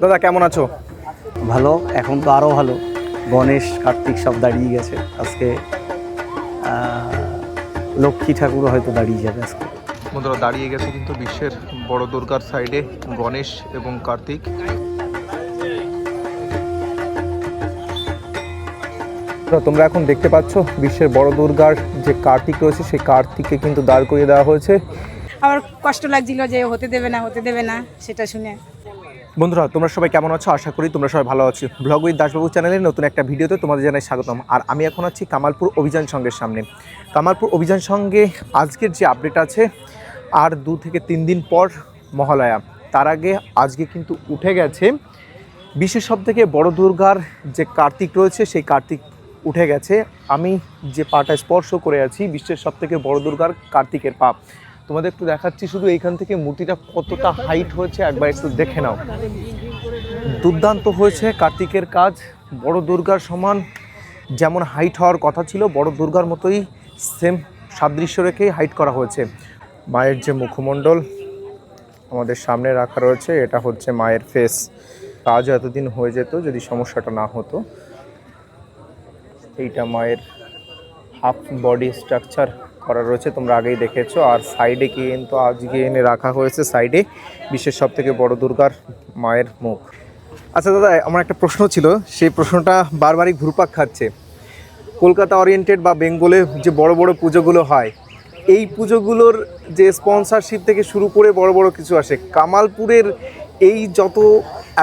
দাদা কেমন আছো? ভালো এখন তো আরও ভালো। গণেশ কার্তিক সব দাঁড়িয়ে গেছে। আজকে আহ, লক্ষ্মী ঠাকুরও হয়তো দাঁড়িয়ে যাবে আজকে। বন্ধুরা দাঁড়িয়ে গেছে কিন্তু বিশ্বের বড় দুর্গার সাইডে গণেশ এবং কার্তিক। তোমরা এখন দেখতে পাচ্ছ বিশ্বের বড় দুর্গার যে কার্তিক রয়েছে সেই কার্তিককে কিন্তু দাঁড় করিয়ে দেওয়া হয়েছে। আবার কষ্ট লাগছিল যে হতে দেবে না হতে দেবে না সেটা শুনে। বন্ধুরা, তোমরা সবাই কেমন আছো? আশা করি তোমরা সবাই ভালো আছো। ব্লগ উইথ দাসবাবু চ্যানেলের নতুন একটা ভিডিওতে তোমাদের জানাই স্বাগতম। আর আমি এখন আছি কামালপুর অভিযান সঙ্গের সামনে। কামালপুর অভিযান সঙ্গে আজকের যে আপডেট আছে, আর দু থেকে তিন দিন পর মহালয়া। তার আগে আজকে কিন্তু উঠে গেছে বিশ্বের সব থেকে বড় দুর্গার যে কার্তিক রয়েছে, সেই কার্তিক উঠে গেছে। আমি যে পাটা স্পর্শ করে আছি, বিশ্বের সব থেকে বড় দুর্গার কার্তিকের পা। তোমাদের একটু দেখাচ্ছি শুধু এইখান থেকে মূর্তিটা কতটা হাইট হয়েছে, একবার একটু দেখে নাও। দুর্দান্ত হয়েছে কার্তিকের কাজ, বড় দুর্গার সমান। যেমন হাইট হওয়ার কথা ছিল, বড় দুর্গার মতোই সেম সাদৃশ্য রেখেই হাইট করা হয়েছে। মায়ের যে মুখমণ্ডল আমাদের সামনে রাখা রয়েছে, এটা হচ্ছে মায়ের ফেস কাজও এতদিন হয়ে যেত, যদি সমস্যাটা না হতো। এইটা মায়ের হাফ বডি স্ট্রাকচার করা রয়েছে, তোমরা আগেই দেখেছ। আর সাইডে কিন্তু আজকে এনে রাখা হয়েছে সাইডে বিশ্বের সব থেকে বড় দুর্গার মায়ের মুখ। আচ্ছা দাদা, আমার একটা প্রশ্ন ছিল, সেই প্রশ্নটা বারবারই ঘুরপাক খাচ্ছে। কলকাতা ওরিয়েন্টেড বা বেঙ্গলে যে বড় বড় পুজোগুলো হয়, এই পুজোগুলোর যে স্পন্সরশিপ থেকে শুরু করে বড় বড় কিছু আসে, কামালপুরের এই যত,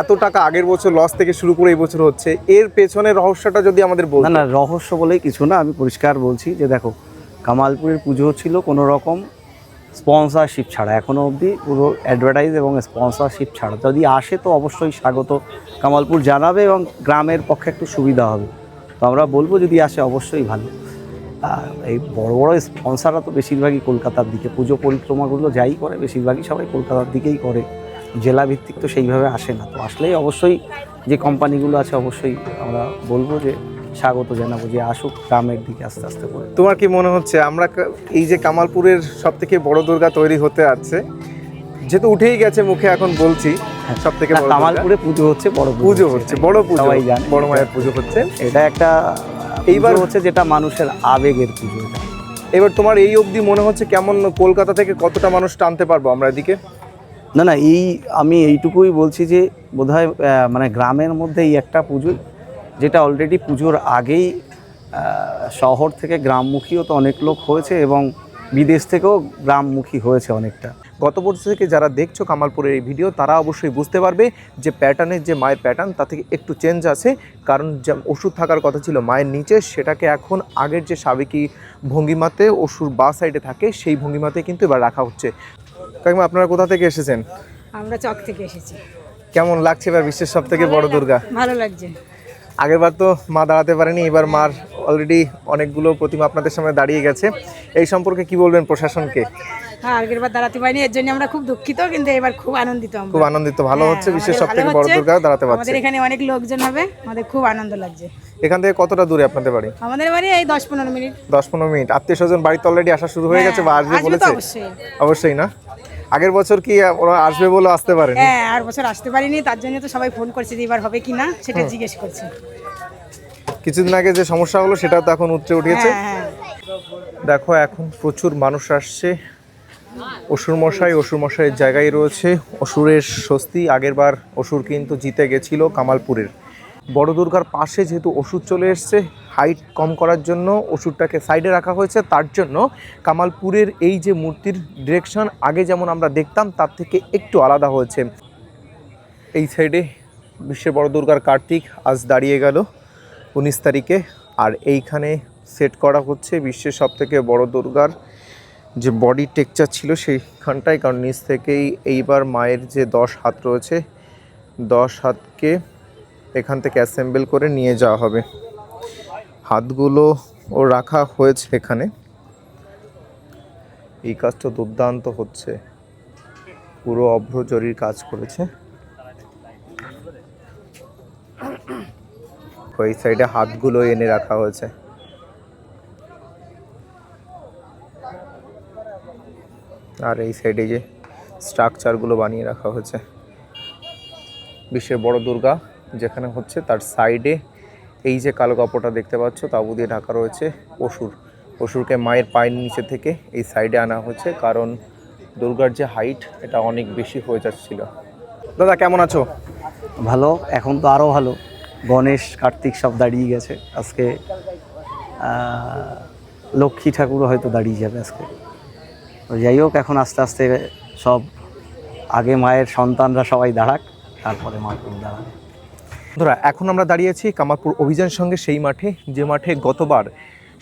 এত টাকা আগের বছর লস থেকে শুরু করে এই বছর হচ্ছে, এর পেছনে রহস্যটা যদি আমাদের বল না, রহস্য বলেই কিছু না, আমি পরিষ্কার বলছি যে দেখো কামালপুরের পুজো ছিল কোনো রকম স্পন্সরশিপ ছাড়া। এখনও অবধি পুরো অ্যাডভার্টাইজ এবং স্পন্সরশিপ ছাড়া। যদি আসে তো অবশ্যই স্বাগত কামালপুর জানাবে এবং গ্রামের পক্ষে একটু সুবিধা হবে। তো আমরা বলব যদি আসে অবশ্যই ভালো। এই বড় বড় স্পন্সাররা তো বেশিরভাগই কলকাতার দিকে। পুজো পরিক্রমাগুলো যাই করে, বেশিরভাগই সবাই কলকাতার দিকেই করে। জেলা ভিত্তিক তো সেইভাবে আসে না। তো আসলেই অবশ্যই যে কোম্পানিগুলো আছে, অবশ্যই আমরা বলব যে স্বাগত জানাব যে আসুক গ্রামের দিকে আস্তে আস্তে করে। তোমার কি মনে হচ্ছে আমরা এই যে কামালপুরের সব থেকে বড় দুর্গা তৈরি হতে আছে যেহেতু উঠেই গেছে মুখে এখন বলছি সব থেকে। কামালপুরে পুজো হচ্ছে বড় পুজো হচ্ছে। বড় পুজো বড় মায়ের পুজো হচ্ছে। এটা একটা এইবার- হচ্ছে যেটা মানুষের আবেগের পুজো এবার তোমার এই অবধি মনে হচ্ছে কেমন কলকাতা থেকে কতটা মানুষ টানতে পারব আমরা এদিকে? না না এই আমি এইটুকুই বলছি যে বোধহয় মানে গ্রামের মধ্যে এই একটা পুজো যেটা অলরেডি পুজোর আগেই শহর থেকে গ্রামমুখীও তো অনেক লোক হয়েছে এবং বিদেশ থেকেও গ্রামমুখী হয়েছে অনেকটা। গত বছর থেকে যারা দেখছ কামালপুরের এই ভিডিও তারা অবশ্যই বুঝতে পারবে যে প্যাটার্নের যে মায়ের প্যাটার্ন তা থেকে একটু চেঞ্জ আছে। কারণ যে ওষুধ থাকার কথা ছিল মায়ের নিচে সেটাকে এখন আগের যে সাবেকি ভঙ্গিমাতে ওষুধ বা সাইডে থাকে সেই ভঙ্গিমাতে কিন্তু এবার রাখা হচ্ছে। কাকিমা আপনারা কোথা থেকে এসেছেন? আমরা চক থেকে এসেছি। কেমন লাগছে এবার বিশ্বের সব থেকে বড় দুর্গা? ভালো লাগছে। আগেরবার তো মা দাঁড়াতে পারেনি এবার মার অলরেডি অনেকগুলো প্রতিমা আপনাদের সামনে দাঁড়িয়ে গেছে। এই সম্পর্কে কি বলবেন প্রশাসনকে? হ্যাঁ আগের বার দাঁড়াতে পারিনি এর জন্য আমরা খুব দুঃখিত কিন্তু এবার খুব আনন্দিত আমরা। খুব আনন্দিত ভালো হচ্ছে হ্যাঁ, বিশ্বের সব থেকে বড় হচ্ছে। দুর্গা দাঁড়াতে পারছে। আমাদের এখানে অনেক লোকজন হবে আমাদের খুব আনন্দ লাগছে। এখান থেকে কতটা দূরে আপনাদের বাড়ি? আমাদের বাড়ি এই দশ পনেরো মিনিট। দশ পনেরো মিনিট। আত্মীয় স্বজন বাড়িতে অলরেডি আসা শুরু হয়ে গেছে বা হ্যাঁ, আসবে আসবে বলেছে? অবশ্যই। অবশ্যই না? আগের বছর কি ওরা আসবে বলে আসতে পারেনি? হ্যাঁ আর বছর আসতে পারিনি তার জন্য তো সবাই ফোন করছে যে এবার হবে কি না সেটা জিজ্ঞেস করছে। কিছুদিন আগে যে সমস্যা হলো সেটাও তো এখন উঠে উঠিয়েছে হ্যাঁ হ্যাঁ। দেখো এখন প্রচুর মানুষ আসছে। অসুর মশাই অসুর মশাইয়ের জায়গায় রয়েছে। অসুরের স্বস্তি আগেরবার অসুর কিন্তু জিতে গেছিল কামালপুরের। বড় দুর্গার পাশে যেহেতু ওষুধ চলে এসছে হাইট কম করার জন্য ওষুধটাকে সাইডে রাখা হয়েছে। তার জন্য কামালপুরের এই যে মূর্তির ডিরেকশন আগে যেমন আমরা দেখতাম, তার থেকে একটু আলাদা হয়েছে। এই সাইডে বিশ্বের বড় দুর্গার কার্তিক আজ দাঁড়িয়ে গেল উনিশ তারিখে। আর এইখানে সেট করা হচ্ছে বিশ্বের সব থেকে বড় দুর্গার যে বডি টেকচার ছিল সেইখানটায়। কারণ নিচ থেকেই এইবার মায়ের যে দশ হাত রয়েছে, দশ হাতকে এখান থেকে অ্যাসেম্বল করে নিয়ে যাওয়া হবে। হাতগুলো ও রাখা হয়েছে এখানে। এই কাজটা দুর্দান্ত হচ্ছে। পুরো অভ্রজরির কাজ করেছে। ওই সাইডে হাতগুলো এনে রাখা হয়েছে। আর এই সাইডে যে স্ট্রাকচারগুলো বানিয়ে রাখা হয়েছে। বিশ্বের বড় দুর্গা যেখানে হচ্ছে তার সাইডে এই যে কালো কাপড়টা দেখতে পাচ্ছ, তাবু দিয়ে ঢাকা রয়েছে অসুর। অসুরকে মায়ের পায়ের নিচে থেকে এই সাইডে আনা হয়েছে, কারণ দুর্গার যে হাইট এটা অনেক বেশি হয়ে যাচ্ছিল। দাদা, কেমন আছো? ভালো, এখন তো আরও ভালো। গণেশ, কার্তিক সব দাঁড়িয়ে গেছে। আজকে লক্ষ্মী ঠাকুরও হয়তো দাঁড়িয়ে যাবে আজকে। তো যাই হোক, এখন আস্তে আস্তে সব আগে মায়ের সন্তানরা সবাই দাঁড়াক, তারপরে মা দাঁড়াবে। বন্ধুরা, এখন আমরা দাঁড়িয়েছি কামারপুর অভিযান সঙ্গে সেই মাঠে, যে মাঠে গতবার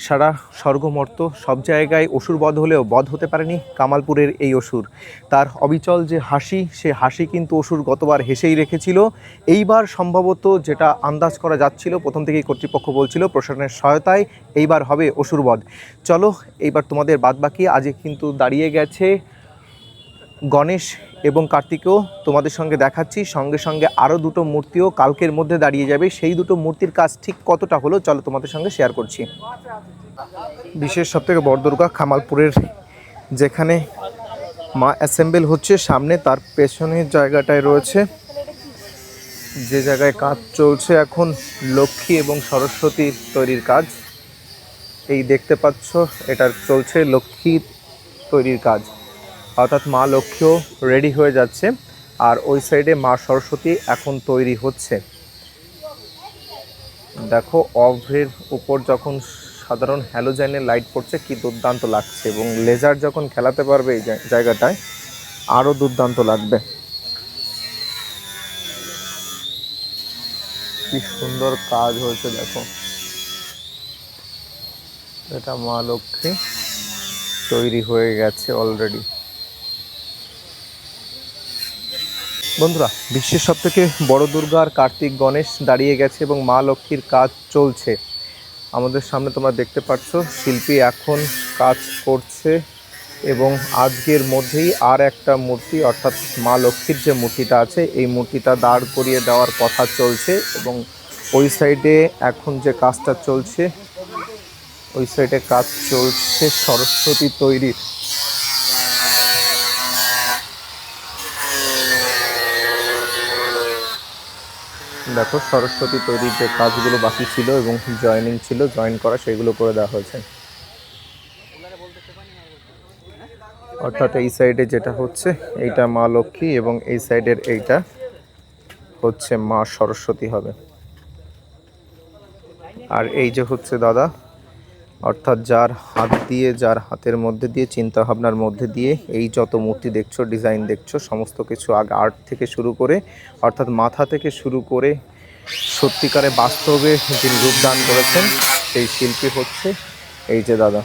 সারা স্বর্গমর্ত সব জায়গায় অসুর বধ হলেও বধ হতে পারেনি কামালপুরের এই অসুর। তার অবিচল যে হাসি, সে হাসি কিন্তু অসুর গতবার হেসেই রেখেছিল। এইবার সম্ভবত যেটা আন্দাজ করা যাচ্ছিল, প্রথম থেকেই কর্তৃপক্ষ বলছিল প্রশাসনের সহায়তায় এইবার হবে অসুর বধ। চলো, এইবার তোমাদের বাদবাকি, আজকে কিন্তু দাঁড়িয়ে গেছে গণেশ এবং কার্তিকেও তোমাদের সঙ্গে দেখাচ্ছি। সঙ্গে সঙ্গে আরও দুটো মূর্তিও কালকের মধ্যে দাঁড়িয়ে যাবে। সেই দুটো মূর্তির কাজ ঠিক কতটা হলো, চলো তোমাদের সঙ্গে শেয়ার করছি। বিশেষ সবথেকে বড় দুর্গা খামালপুরের যেখানে মা অ্যাসেম্বল হচ্ছে, সামনে তার পেছনের জায়গাটায় রয়েছে। যে জায়গায় কাজ চলছে এখন লক্ষ্মী এবং সরস্বতীর তৈরির কাজ। এই দেখতে পাচ্ছ, এটার চলছে লক্ষ্মী তৈরির কাজ। অর্থাৎ মা লক্ষ্মীও রেডি হয়ে যাচ্ছে। আর ওই সাইডে মা সরস্বতী এখন তৈরি হচ্ছে। দেখো, অভ্রের উপর যখন সাধারণ হ্যালোজেনের লাইট পড়ছে, কি দুর্দান্ত লাগছে। এবং লেজার যখন খেলাতে পারবে এই জায়- জায়গাটায় আরও দুর্দান্ত লাগবে। কি সুন্দর কাজ হয়েছে, দেখো। এটা মা লক্ষ্মী তৈরি হয়ে গেছে অলরেডি বন্ধুরা, বিশ্বের সব থেকে বড় দুর্গা আর কার্তিক গণেশ দাঁড়িয়ে গেছে এবং মা লক্ষ্মীর কাজ চলছে। আমাদের সামনে তোমরা দেখতে পাচ্ছ, শিল্পী এখন কাজ করছে এবং আজকের মধ্যেই আর একটা মূর্তি, অর্থাৎ মা লক্ষ্মীর যে মূর্তিটা আছে, এই মূর্তিটা দাঁড় করিয়ে দেওয়ার কথা চলছে এবং ওই সাইডে এখন যে কাজটা চলছে, ওই সাইডে কাজ চলছে সরস্বতী তৈরির। দেখো, সরস্বতী তৈরির যে কাজগুলো বাকি ছিল এবং জয়েনিং ছিল জয়েন করা সেগুলো করে দেওয়া হয়েছে। অর্থাৎ এই সাইডে যেটা হচ্ছে, এইটা মা লক্ষ্মী এবং এই সাইডের এইটা হচ্ছে মা সরস্বতী হবে। আর এই যে হচ্ছে দাদা অর্থাৎ যার হাত দিয়ে, যার হাতের মধ্যে দিয়ে চিন্তা ভাবনার মধ্যে দিয়ে এই যত মূর্তি দেখছ, ডিজাইন দেখছ, সমস্ত কিছু আগে, আর্ট থেকে শুরু করে, অর্থাৎ মাথা থেকে শুরু করে সত্যিকারে বাস্তবে যিনি রূপদান করেছেন, সেই শিল্পী হচ্ছে এই যে দাদা।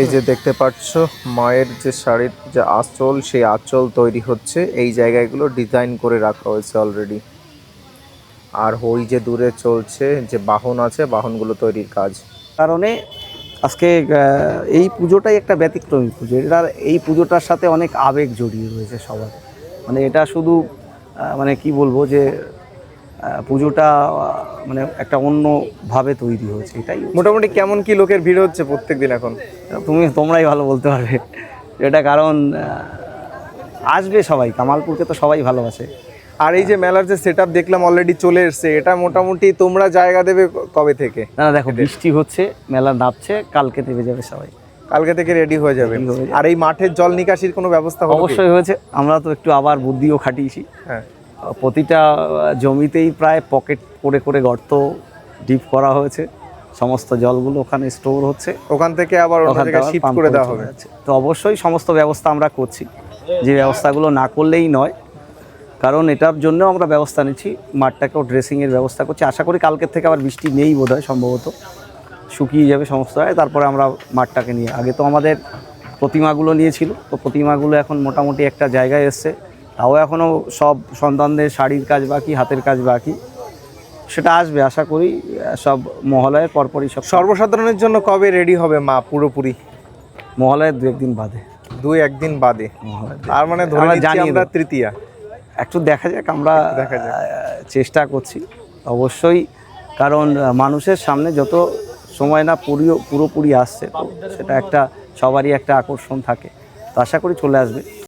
এই যে দেখতে পাচ্ছ, মায়ের যে শাড়ির যে আঁচল, সেই আঁচল তৈরি হচ্ছে। এই জায়গাগুলো ডিজাইন করে রাখা হয়েছে অলরেডি আর ওই যে দূরে চলছে যে বাহন আছে বাহনগুলো তৈরির কাজ। কারণে আজকে এই পুজোটাই একটা ব্যতিক্রমী পুজো। এটার এই পুজোটার সাথে অনেক আবেগ জড়িয়ে রয়েছে সবার। মানে এটা শুধু মানে কি বলব যে পুজোটা মানে একটা অন্যভাবে তৈরি হয়েছে। এটাই মোটামুটি কেমন কি লোকের ভিড় হচ্ছে প্রত্যেকদিন এখন? তুমি তোমরাই ভালো বলতে পারবে। এটা কারণ আসবে সবাই। কামালপুরকে তো সবাই ভালোবাসে। আর এই যে মেলার যে সেট দেখলাম অলরেডি চলে এসছে এটা মোটামুটি তোমরা জায়গা দেবে কবে থেকে? না না, দেখো বৃষ্টি হচ্ছে মেলা নামছে কালকে নেমে যাবে সবাই। কালকে থেকে রেডি হয়ে যাবে। হয়ে। আর এই মাঠের জল নিকাশির কোনো ব্যবস্থা অবশ্যই হয়েছে আমরা তো একটু আবার বুদ্ধিও খাটিয়েছি। হ্যাঁ। প্রতিটা জমিতেই প্রায় পকেট করে করে গর্ত ডিপ করা হয়েছে। সমস্ত জলগুলো ওখানে স্টোর হচ্ছে। ওখান থেকে আবার ওখান থেকে শিফট করে দেওয়া হবে। তো অবশ্যই সমস্ত ব্যবস্থা আমরা করছি। যে ব্যবস্থাগুলো না করলেই নয় কারণ এটার জন্য আমরা ব্যবস্থা নিচ্ছি মাঠটাকেও ড্রেসিংয়ের ব্যবস্থা করছি। আশা করি কালকের থেকে আবার বৃষ্টি নেই বোধ সম্ভবত। শুকিয়ে যাবে সমস্ত হয় তারপরে আমরা মাঠটাকে নিয়ে আগে তো আমাদের প্রতিমাগুলো নিয়েছিল। তো প্রতিমাগুলো এখন মোটামুটি একটা জায়গায় এসছে। তাও এখনও সব সন্তানদের শাড়ির কাজ বাকি হাতের কাজ বাকি। সেটা আসবে আশা করি সব মহালয়ের পরপরই সব সর্বসাধারণের জন্য কবে রেডি হবে মা পুরোপুরি? মহালয়ের দু একদিন বাদে। দুই একদিন বাদে তার মানে ধরে জানি আমরা তৃতীয়া। একটু দেখা যাক আমরা। চেষ্টা করছি। অবশ্যই কারণ মানুষের সামনে যত সময় না পুরো পুরোপুরি আসছে তো সেটা একটা সবারই একটা আকর্ষণ থাকে। তো আশা করি চলে আসবে।